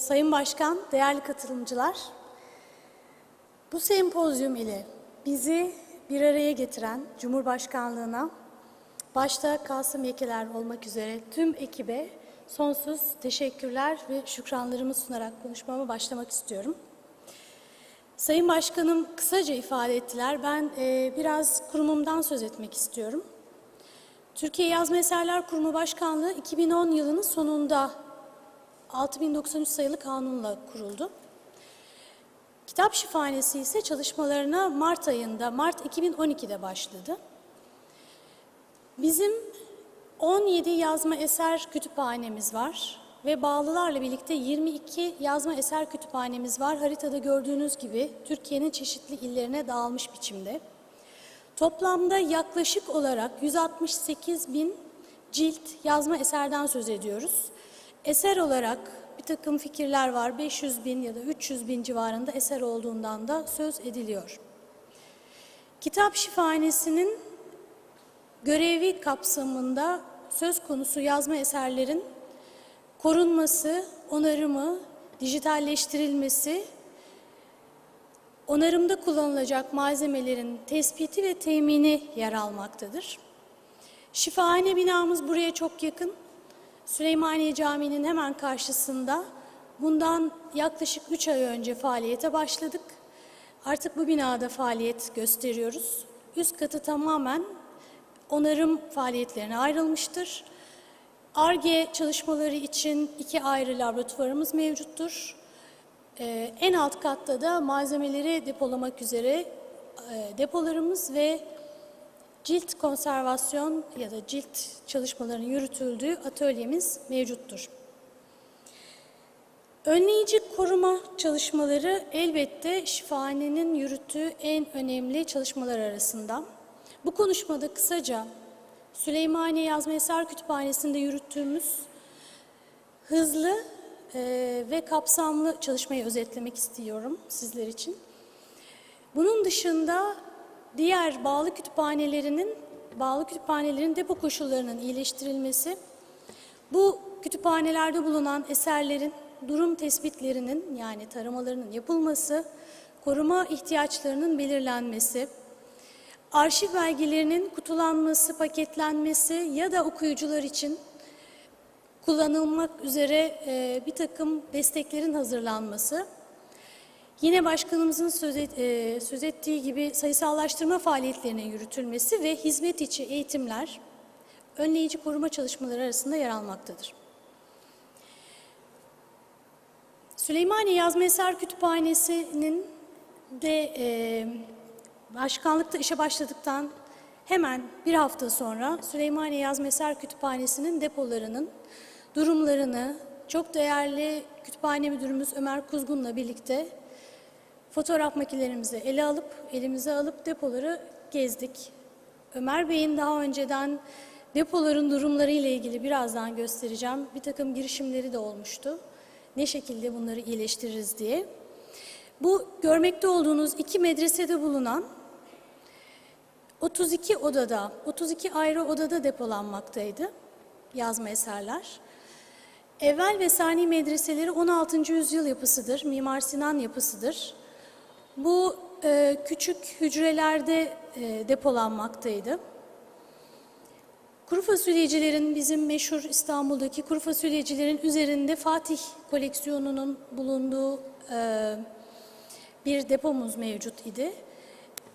Sayın Başkan, değerli katılımcılar, bu sempozyum ile bizi bir araya getiren Cumhurbaşkanlığına, başta Kasım Yekeler olmak üzere tüm ekibe sonsuz teşekkürler ve şükranlarımı sunarak konuşmama başlamak istiyorum. Sayın Başkanım kısaca ifade ettiler. Ben e, biraz kurumumdan söz etmek istiyorum. Türkiye Yazma Eserler Kurumu Başkanlığı 2010 yılının sonunda 6093 sayılı kanunla kuruldu. Kitap Şifanesi ise çalışmalarına Mart ayında, Mart 2012'de başladı. Bizim 17 yazma eser kütüphanemiz var ve bağlılarla birlikte 22 yazma eser kütüphanemiz var. Haritada gördüğünüz gibi Türkiye'nin çeşitli illerine dağılmış biçimde. Toplamda yaklaşık olarak 168 bin cilt yazma eserden söz ediyoruz. Eser olarak bir takım fikirler var. 500 bin ya da 300 bin civarında eser olduğundan da söz ediliyor. Kitap Şifanesi'nin görevi kapsamında söz konusu yazma eserlerin korunması, onarımı, dijitalleştirilmesi, onarımda kullanılacak malzemelerin tespiti ve temini yer almaktadır. Şifahane binamız buraya çok yakın. Süleymaniye Camii'nin hemen karşısında bundan yaklaşık 3 ay önce faaliyete başladık. Artık bu binada faaliyet gösteriyoruz. Üst katı tamamen onarım faaliyetlerine ayrılmıştır. ARGE çalışmaları için iki ayrı laboratuvarımız mevcuttur. Ee, en alt katta da malzemeleri depolamak üzere e, depolarımız ve cilt konservasyon ya da cilt çalışmalarının yürütüldüğü atölyemiz mevcuttur. Önleyici koruma çalışmaları elbette şifahanenin yürüttüğü en önemli çalışmalar arasında. Bu konuşmada kısaca Süleymaniye Yazma Eser Kütüphanesi'nde yürüttüğümüz hızlı e, ve kapsamlı çalışmayı özetlemek istiyorum sizler için. Bunun dışında diğer bağlı kütüphanelerinin bağlı kütüphanelerin depo koşullarının iyileştirilmesi, bu kütüphanelerde bulunan eserlerin durum tespitlerinin yani taramalarının yapılması, koruma ihtiyaçlarının belirlenmesi, arşiv belgelerinin kutulanması, paketlenmesi ya da okuyucular için kullanılmak üzere bir takım desteklerin hazırlanması, yine başkanımızın söz, et, e, söz ettiği gibi sayısallaştırma faaliyetlerinin yürütülmesi ve hizmet içi eğitimler önleyici koruma çalışmaları arasında yer almaktadır. Süleymaniye Yazma Eser Kütüphanesi'nin de e, başkanlıkta işe başladıktan hemen bir hafta sonra Süleymaniye Yazma Eser Kütüphanesi'nin depolarının durumlarını çok değerli kütüphane müdürümüz Ömer Kuzgun'la birlikte fotoğraf makinelerimizi ele alıp, elimize alıp depoları gezdik. Ömer Bey'in daha önceden depoların durumları ile ilgili birazdan göstereceğim. Bir takım girişimleri de olmuştu. Ne şekilde bunları iyileştiririz diye. Bu görmekte olduğunuz iki medresede bulunan 32 odada, 32 ayrı odada depolanmaktaydı yazma eserler. Evvel ve sani medreseleri 16. yüzyıl yapısıdır, Mimar Sinan yapısıdır. Bu e, küçük hücrelerde e, depolanmaktaydı. Kuru fasulyecilerin, bizim meşhur İstanbul'daki kuru fasulyecilerin üzerinde Fatih koleksiyonunun bulunduğu e, bir depomuz mevcut idi.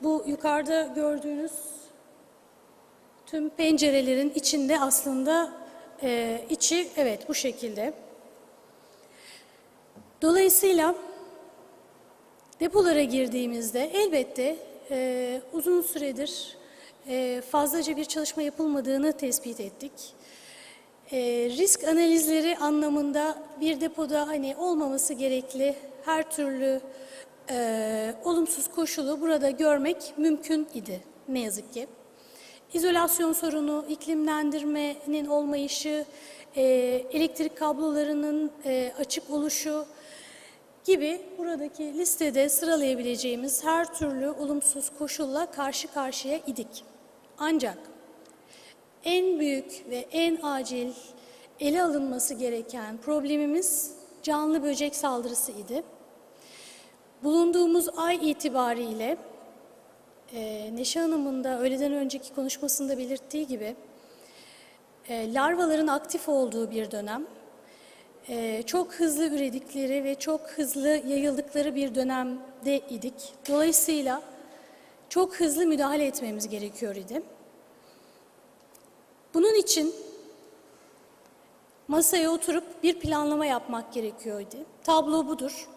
Bu yukarıda gördüğünüz tüm pencerelerin içinde aslında e, içi evet bu şekilde. Dolayısıyla depolara girdiğimizde elbette e, uzun süredir e, fazlaca bir çalışma yapılmadığını tespit ettik. E, risk analizleri anlamında bir depoda hani olmaması gerekli her türlü e, olumsuz koşulu burada görmek mümkün idi ne yazık ki. İzolasyon sorunu, iklimlendirmenin olmayışı, e, elektrik kablolarının e, açık oluşu gibi buradaki listede sıralayabileceğimiz her türlü olumsuz koşulla karşı karşıya idik. Ancak en büyük ve en acil ele alınması gereken problemimiz canlı böcek saldırısı idi. Bulunduğumuz ay itibariyle e, Neşe Hanım'ın da öğleden önceki konuşmasında belirttiği gibi e, larvaların aktif olduğu bir dönem, e, çok hızlı üredikleri ve çok hızlı yayıldıkları bir dönemde idik. Dolayısıyla çok hızlı müdahale etmemiz gerekiyor idi. Bunun için masaya oturup bir planlama yapmak gerekiyordu. Tablo budur.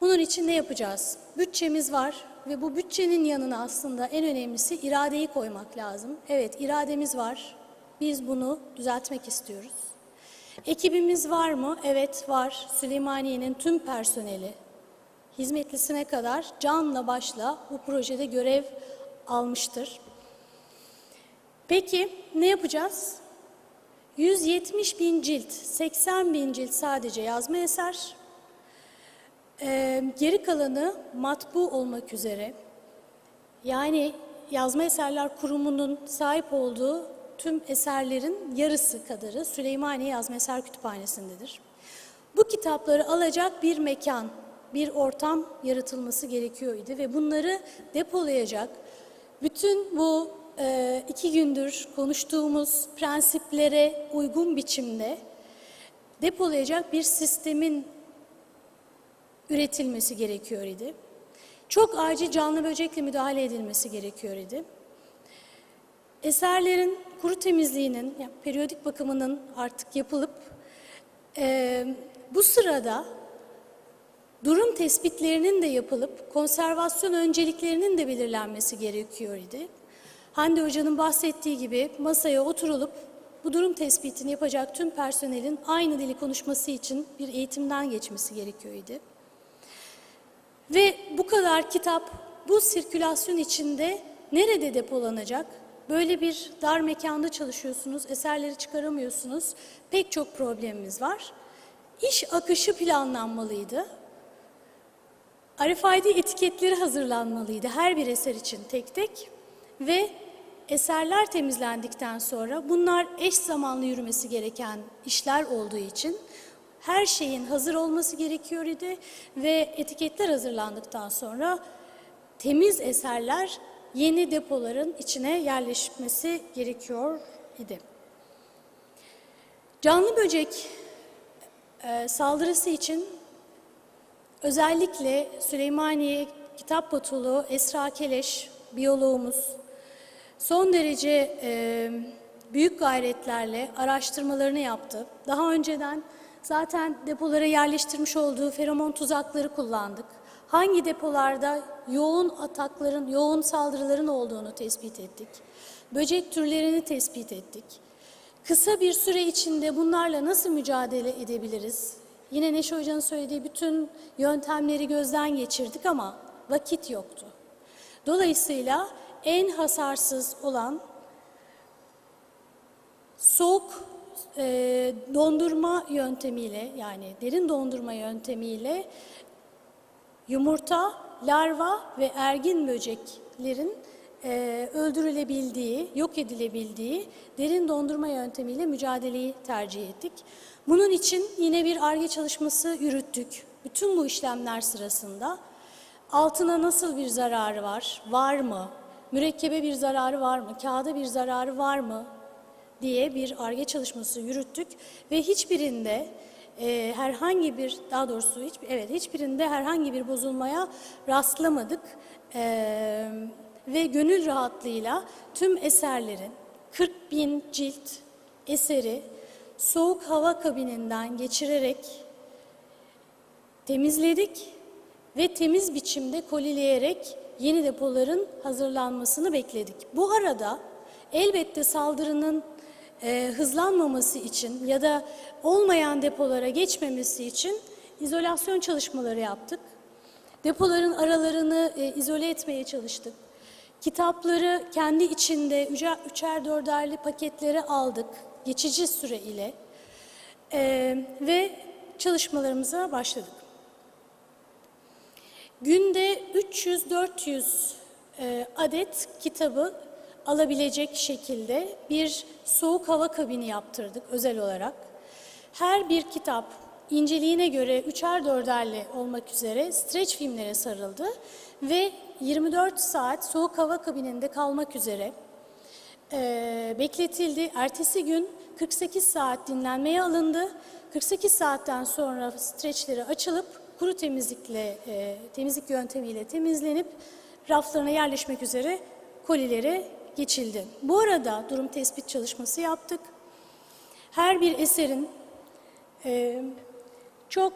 Bunun için ne yapacağız? Bütçemiz var ve bu bütçenin yanına aslında en önemlisi iradeyi koymak lazım. Evet, irademiz var. Biz bunu düzeltmek istiyoruz. Ekibimiz var mı? Evet, var. Süleymaniye'nin tüm personeli, hizmetlisine kadar canla başla bu projede görev almıştır. Peki ne yapacağız? 170 bin cilt, 80 bin cilt sadece yazma eser, ee, geri kalanı matbu olmak üzere yani Yazma Eserler Kurumu'nun sahip olduğu tüm eserlerin yarısı kadarı Süleymaniye Yazma Eser Kütüphanesi'ndedir. Bu kitapları alacak bir mekan, bir ortam yaratılması gerekiyordu ve bunları depolayacak bütün bu e, iki gündür konuştuğumuz prensiplere uygun biçimde depolayacak bir sistemin üretilmesi gerekiyor idi. Çok acil canlı böcekle müdahale edilmesi gerekiyor idi. Eserlerin kuru temizliğinin, yani periyodik bakımının artık yapılıp e, bu sırada durum tespitlerinin de yapılıp konservasyon önceliklerinin de belirlenmesi gerekiyor idi. Hande Hoca'nın bahsettiği gibi masaya oturulup bu durum tespitini yapacak tüm personelin aynı dili konuşması için bir eğitimden geçmesi gerekiyor idi. Ve bu kadar kitap bu sirkülasyon içinde nerede depolanacak? Böyle bir dar mekanda çalışıyorsunuz, eserleri çıkaramıyorsunuz. Pek çok problemimiz var. İş akışı planlanmalıydı. RFID etiketleri hazırlanmalıydı her bir eser için tek tek ve eserler temizlendikten sonra bunlar eş zamanlı yürümesi gereken işler olduğu için her şeyin hazır olması gerekiyor idi ve etiketler hazırlandıktan sonra temiz eserler yeni depoların içine yerleşmesi gerekiyor idi. Canlı böcek e, saldırısı için özellikle Süleymaniye Kitap Patolu Esra Keleş, biyoloğumuz, son derece e, büyük gayretlerle araştırmalarını yaptı. Daha önceden zaten depolara yerleştirmiş olduğu feromon tuzakları kullandık. Hangi depolarda yoğun atakların, yoğun saldırıların olduğunu tespit ettik. Böcek türlerini tespit ettik. Kısa bir süre içinde bunlarla nasıl mücadele edebiliriz? Yine Neşe Hoca'nın söylediği bütün yöntemleri gözden geçirdik ama vakit yoktu. Dolayısıyla en hasarsız olan soğuk e, dondurma yöntemiyle yani derin dondurma yöntemiyle yumurta, larva ve ergin böceklerin e, öldürülebildiği, yok edilebildiği derin dondurma yöntemiyle mücadeleyi tercih ettik. Bunun için yine bir ARGE çalışması yürüttük. Bütün bu işlemler sırasında altına nasıl bir zararı var, var mı? Mürekkebe bir zararı var mı? Kağıda bir zararı var mı? diye bir ARGE çalışması yürüttük ve hiçbirinde e, herhangi bir daha doğrusu hiç evet hiçbirinde herhangi bir bozulmaya rastlamadık e, ve gönül rahatlığıyla tüm eserlerin 40 bin cilt eseri soğuk hava kabininden geçirerek temizledik ve temiz biçimde kolileyerek yeni depoların hazırlanmasını bekledik. Bu arada elbette saldırının e, hızlanmaması için ya da olmayan depolara geçmemesi için izolasyon çalışmaları yaptık. Depoların aralarını e, izole etmeye çalıştık. Kitapları kendi içinde üçer, üçer dörderli paketleri aldık geçici süre ile e, ve çalışmalarımıza başladık. Günde 300-400 e, adet kitabı alabilecek şekilde bir soğuk hava kabini yaptırdık özel olarak. Her bir kitap inceliğine göre üçer dörderli olmak üzere streç filmlere sarıldı ve 24 saat soğuk hava kabininde kalmak üzere e, bekletildi. Ertesi gün 48 saat dinlenmeye alındı. 48 saatten sonra streçleri açılıp kuru temizlikle e, temizlik yöntemiyle temizlenip raflarına yerleşmek üzere kolilere geçildi. Bu arada durum tespit çalışması yaptık. Her bir eserin e, çok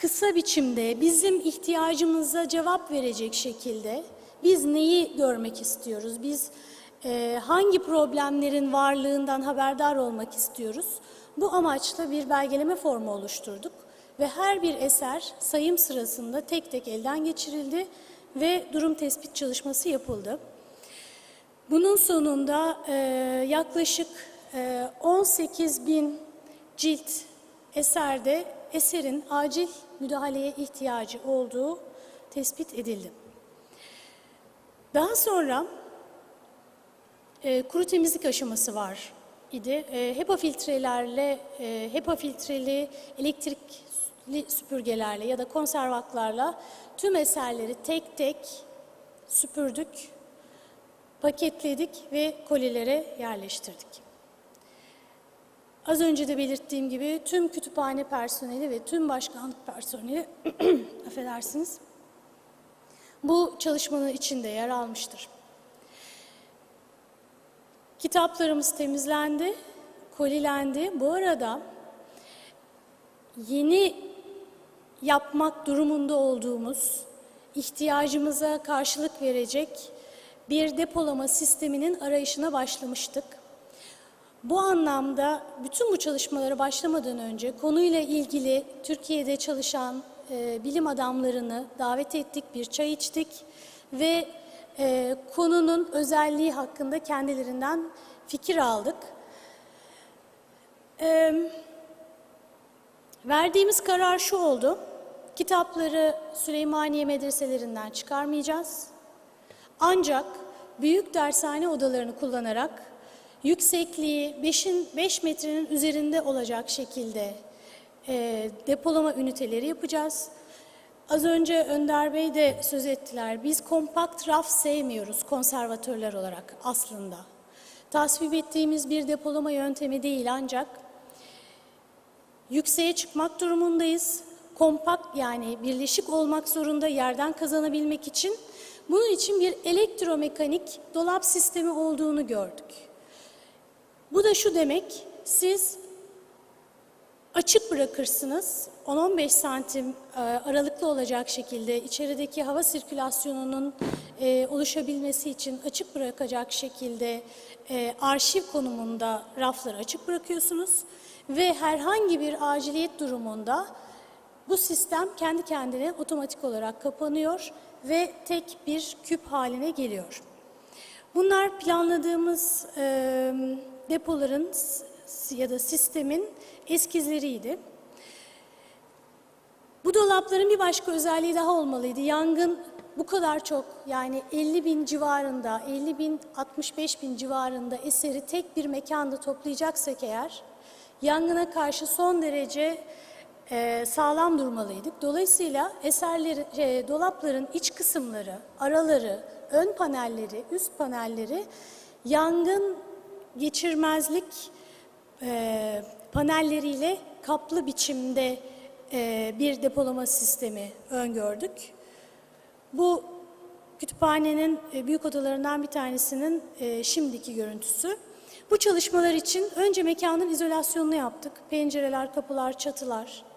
kısa biçimde bizim ihtiyacımıza cevap verecek şekilde biz neyi görmek istiyoruz? Biz e, hangi problemlerin varlığından haberdar olmak istiyoruz? Bu amaçla bir belgeleme formu oluşturduk ve her bir eser sayım sırasında tek tek elden geçirildi ve durum tespit çalışması yapıldı. Bunun sonunda e, yaklaşık e, 18 bin cilt eserde eserin acil müdahaleye ihtiyacı olduğu tespit edildi. Daha sonra e, kuru temizlik aşaması var idi. E, HEPA filtrelerle, e, HEPA filtreli elektrikli süpürgelerle ya da konservatlarla tüm eserleri tek tek süpürdük, paketledik ve kolilere yerleştirdik. Az önce de belirttiğim gibi tüm kütüphane personeli ve tüm başkanlık personeli affedersiniz bu çalışmanın içinde yer almıştır. Kitaplarımız temizlendi, kolilendi. Bu arada yeni yapmak durumunda olduğumuz, ihtiyacımıza karşılık verecek bir depolama sisteminin arayışına başlamıştık. Bu anlamda bütün bu çalışmalara başlamadan önce konuyla ilgili Türkiye'de çalışan e, bilim adamlarını davet ettik, bir çay içtik ve e, konunun özelliği hakkında kendilerinden fikir aldık. E, verdiğimiz karar şu oldu, kitapları Süleymaniye medreselerinden çıkarmayacağız. Ancak büyük dershane odalarını kullanarak yüksekliği 5'in 5 metrenin üzerinde olacak şekilde e, depolama üniteleri yapacağız. Az önce Önder Bey de söz ettiler. Biz kompakt raf sevmiyoruz konservatörler olarak aslında. Tasvip ettiğimiz bir depolama yöntemi değil ancak yükseğe çıkmak durumundayız. Kompakt yani birleşik olmak zorunda yerden kazanabilmek için. Bunun için bir elektromekanik dolap sistemi olduğunu gördük. Bu da şu demek, siz açık bırakırsınız, 10-15 santim e, aralıklı olacak şekilde içerideki hava sirkülasyonunun e, oluşabilmesi için açık bırakacak şekilde e, arşiv konumunda rafları açık bırakıyorsunuz ve herhangi bir aciliyet durumunda bu sistem kendi kendine otomatik olarak kapanıyor ve tek bir küp haline geliyor. Bunlar planladığımız e, depoların ya da sistemin eskizleriydi. Bu dolapların bir başka özelliği daha olmalıydı. Yangın bu kadar çok yani 50 bin civarında, 50 bin, 65 bin civarında eseri tek bir mekanda toplayacaksak eğer, yangına karşı son derece e, sağlam durmalıydık. Dolayısıyla eserleri, e, dolapların iç kısımları, araları, ön panelleri, üst panelleri yangın geçirmezlik e, panelleriyle kaplı biçimde e, bir depolama sistemi öngördük. Bu kütüphanenin e, büyük odalarından bir tanesinin e, şimdiki görüntüsü. Bu çalışmalar için önce mekanın izolasyonunu yaptık. Pencereler, kapılar, çatılar.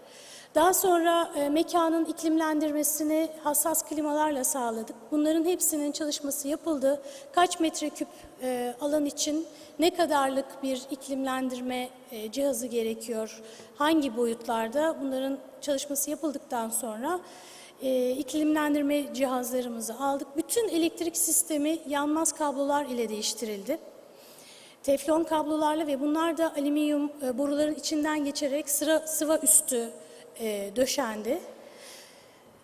Daha sonra e, mekanın iklimlendirmesini hassas klimalarla sağladık. Bunların hepsinin çalışması yapıldı. Kaç metreküp e, alan için ne kadarlık bir iklimlendirme e, cihazı gerekiyor, hangi boyutlarda bunların çalışması yapıldıktan sonra e, iklimlendirme cihazlarımızı aldık. Bütün elektrik sistemi yanmaz kablolar ile değiştirildi. Teflon kablolarla ve bunlar da alüminyum e, boruların içinden geçerek sıra sıva üstü e, döşendi.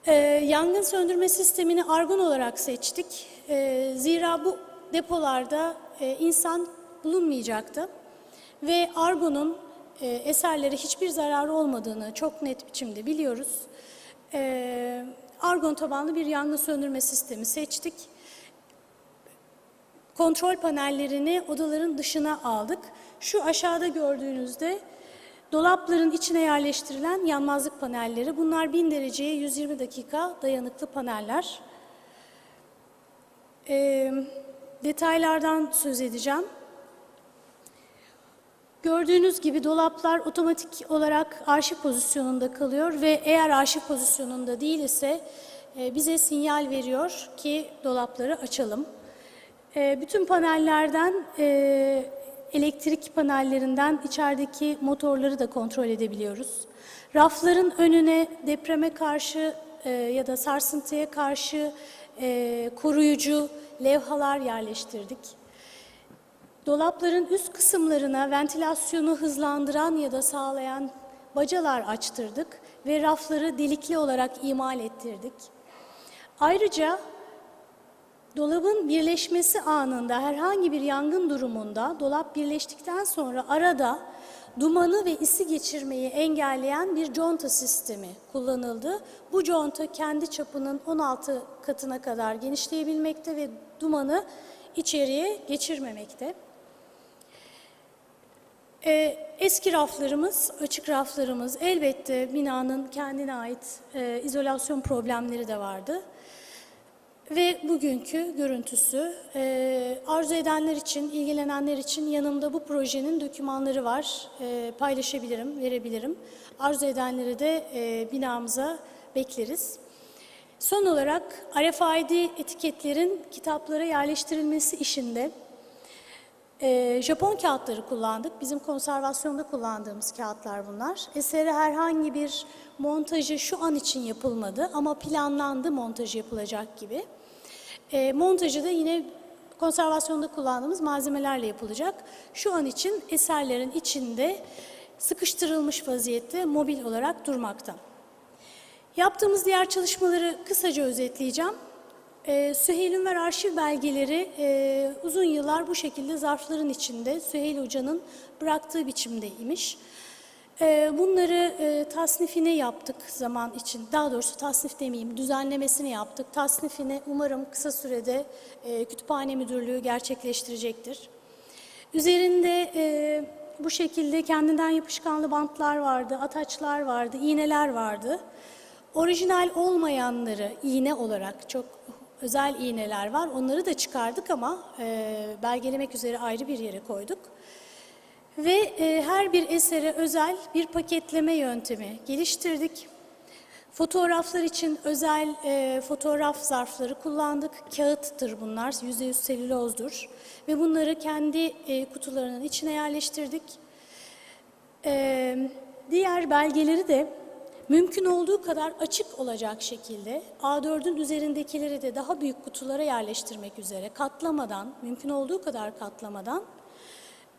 E, yangın söndürme sistemini argon olarak seçtik. E, zira bu depolarda e, insan bulunmayacaktı. Ve argonun e, eserlere hiçbir zararı olmadığını çok net biçimde biliyoruz. E, argon tabanlı bir yangın söndürme sistemi seçtik. Kontrol panellerini odaların dışına aldık. Şu aşağıda gördüğünüzde dolapların içine yerleştirilen yanmazlık panelleri. Bunlar 1000 dereceye 120 dakika dayanıklı paneller. E, detaylardan söz edeceğim. Gördüğünüz gibi dolaplar otomatik olarak arşiv pozisyonunda kalıyor ve eğer arşiv pozisyonunda değil ise e, bize sinyal veriyor ki dolapları açalım. E, bütün panellerden e, elektrik panellerinden içerideki motorları da kontrol edebiliyoruz. Rafların önüne depreme karşı e, ya da sarsıntıya karşı e, koruyucu levhalar yerleştirdik. Dolapların üst kısımlarına ventilasyonu hızlandıran ya da sağlayan bacalar açtırdık ve rafları delikli olarak imal ettirdik. Ayrıca dolabın birleşmesi anında herhangi bir yangın durumunda dolap birleştikten sonra arada dumanı ve isi geçirmeyi engelleyen bir conta sistemi kullanıldı. Bu conta kendi çapının 16 katına kadar genişleyebilmekte ve dumanı içeriye geçirmemekte. Ee, eski raflarımız, açık raflarımız elbette binanın kendine ait e, izolasyon problemleri de vardı. Ve bugünkü görüntüsü e, arzu edenler için, ilgilenenler için yanımda bu projenin dokümanları var. E, paylaşabilirim, verebilirim. Arzu edenleri de e, binamıza bekleriz. Son olarak RFID etiketlerin kitaplara yerleştirilmesi işinde ee, Japon kağıtları kullandık. Bizim konservasyonda kullandığımız kağıtlar bunlar. Esere herhangi bir montajı şu an için yapılmadı ama planlandı montajı yapılacak gibi. Ee, montajı da yine konservasyonda kullandığımız malzemelerle yapılacak. Şu an için eserlerin içinde sıkıştırılmış vaziyette mobil olarak durmakta. Yaptığımız diğer çalışmaları kısaca özetleyeceğim. Ee, Süheyl Ünver arşiv belgeleri e, uzun yıllar bu şekilde zarfların içinde Süheyl Hoca'nın bıraktığı biçimdeymiş. Ee, bunları e, tasnifini yaptık zaman için, daha doğrusu tasnif demeyeyim, düzenlemesini yaptık. Tasnifini umarım kısa sürede e, kütüphane müdürlüğü gerçekleştirecektir. Üzerinde e, bu şekilde kendinden yapışkanlı bantlar vardı, ataçlar vardı, iğneler vardı. Orijinal olmayanları iğne olarak çok özel iğneler var. Onları da çıkardık ama belgelemek üzere ayrı bir yere koyduk. Ve e, her bir esere özel bir paketleme yöntemi geliştirdik. Fotoğraflar için özel e, fotoğraf zarfları kullandık. Kağıttır bunlar, %100 selülozdur. Ve bunları kendi e, kutularının içine yerleştirdik. E, diğer belgeleri de mümkün olduğu kadar açık olacak şekilde A4'ün üzerindekileri de daha büyük kutulara yerleştirmek üzere katlamadan, mümkün olduğu kadar katlamadan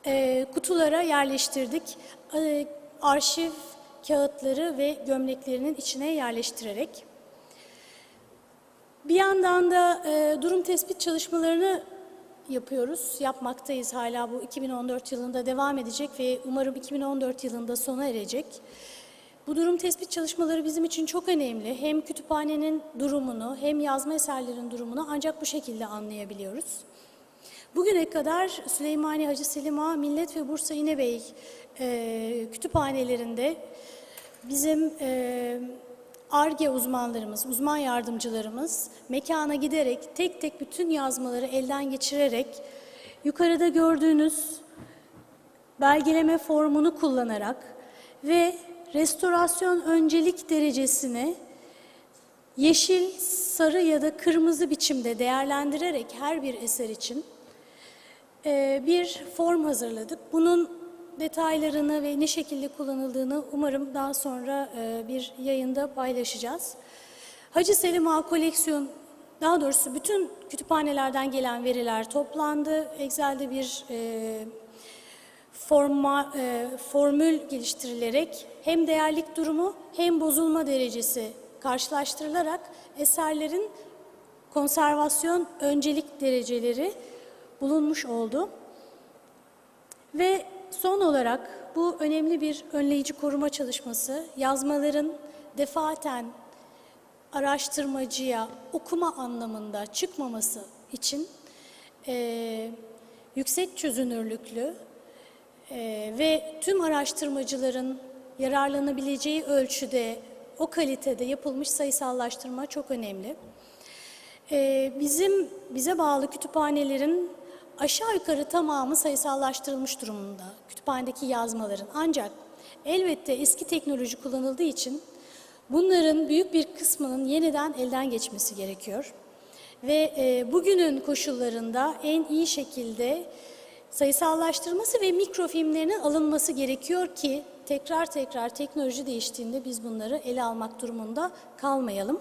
e, kutulara yerleştirdik. E, arşiv kağıtları ve gömleklerinin içine yerleştirerek. Bir yandan da e, durum tespit çalışmalarını yapıyoruz, yapmaktayız hala bu 2014 yılında devam edecek ve umarım 2014 yılında sona erecek. Bu durum tespit çalışmaları bizim için çok önemli. Hem kütüphanenin durumunu hem yazma eserlerin durumunu ancak bu şekilde anlayabiliyoruz. Bugüne kadar Süleymaniye Hacı Selim Ağa Millet ve Bursa İnebey e, kütüphanelerinde bizim e, ARGE uzmanlarımız, uzman yardımcılarımız mekana giderek tek tek bütün yazmaları elden geçirerek yukarıda gördüğünüz belgeleme formunu kullanarak ve restorasyon öncelik derecesini yeşil, sarı ya da kırmızı biçimde değerlendirerek her bir eser için e, bir form hazırladık. Bunun detaylarını ve ne şekilde kullanıldığını umarım daha sonra e, bir yayında paylaşacağız. Hacı Selim Ağa koleksiyon, daha doğrusu bütün kütüphanelerden gelen veriler toplandı. Excel'de bir e, forma, e, formül geliştirilerek hem değerlik durumu hem bozulma derecesi karşılaştırılarak eserlerin konservasyon öncelik dereceleri bulunmuş oldu. Ve son olarak bu önemli bir önleyici koruma çalışması yazmaların defaten araştırmacıya okuma anlamında çıkmaması için eee, yüksek çözünürlüklü eee, ve tüm araştırmacıların yararlanabileceği ölçüde o kalitede yapılmış sayısallaştırma çok önemli. Ee, bizim bize bağlı kütüphanelerin aşağı yukarı tamamı sayısallaştırılmış durumunda. Kütüphanedeki yazmaların. Ancak elbette eski teknoloji kullanıldığı için bunların büyük bir kısmının yeniden elden geçmesi gerekiyor. Ve e, bugünün koşullarında en iyi şekilde sayısallaştırılması ve mikrofilmlerinin alınması gerekiyor ki tekrar tekrar teknoloji değiştiğinde biz bunları ele almak durumunda kalmayalım.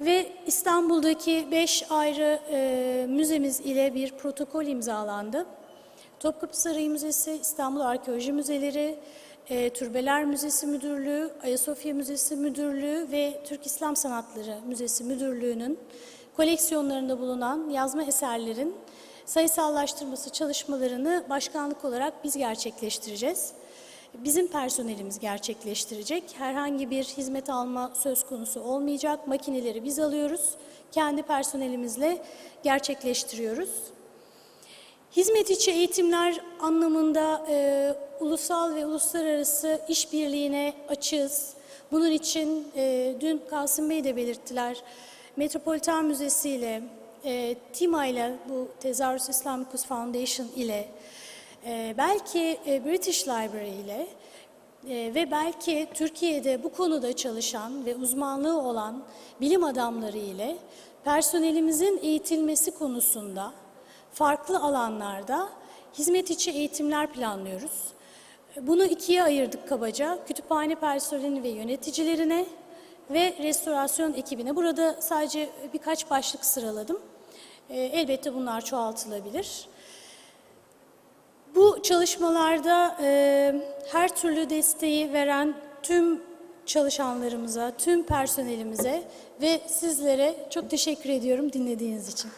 Ve İstanbul'daki beş ayrı e, müzemiz ile bir protokol imzalandı. Topkapı Sarayı Müzesi, İstanbul Arkeoloji Müzeleri, e, Türbeler Müzesi Müdürlüğü, Ayasofya Müzesi Müdürlüğü ve Türk İslam Sanatları Müzesi Müdürlüğü'nün koleksiyonlarında bulunan yazma eserlerin sayısallaştırması çalışmalarını başkanlık olarak biz gerçekleştireceğiz. Bizim personelimiz gerçekleştirecek. Herhangi bir hizmet alma söz konusu olmayacak. Makineleri biz alıyoruz. Kendi personelimizle gerçekleştiriyoruz. Hizmet içi eğitimler anlamında e, ulusal ve uluslararası işbirliğine açığız. Bunun için e, dün Kasım Bey de belirttiler. Metropolitan Müzesi ile, e, TİMA ile, bu Tezahürüs Islamicus Foundation ile, e, belki e, British Library ile e, ve belki Türkiye'de bu konuda çalışan ve uzmanlığı olan bilim adamları ile personelimizin eğitilmesi konusunda farklı alanlarda hizmet içi eğitimler planlıyoruz. Bunu ikiye ayırdık kabaca. Kütüphane personeli ve yöneticilerine ve restorasyon ekibine. Burada sadece birkaç başlık sıraladım. E, Elbette bunlar çoğaltılabilir. Bu çalışmalarda e, her türlü desteği veren tüm çalışanlarımıza, tüm personelimize ve sizlere çok teşekkür ediyorum dinlediğiniz için.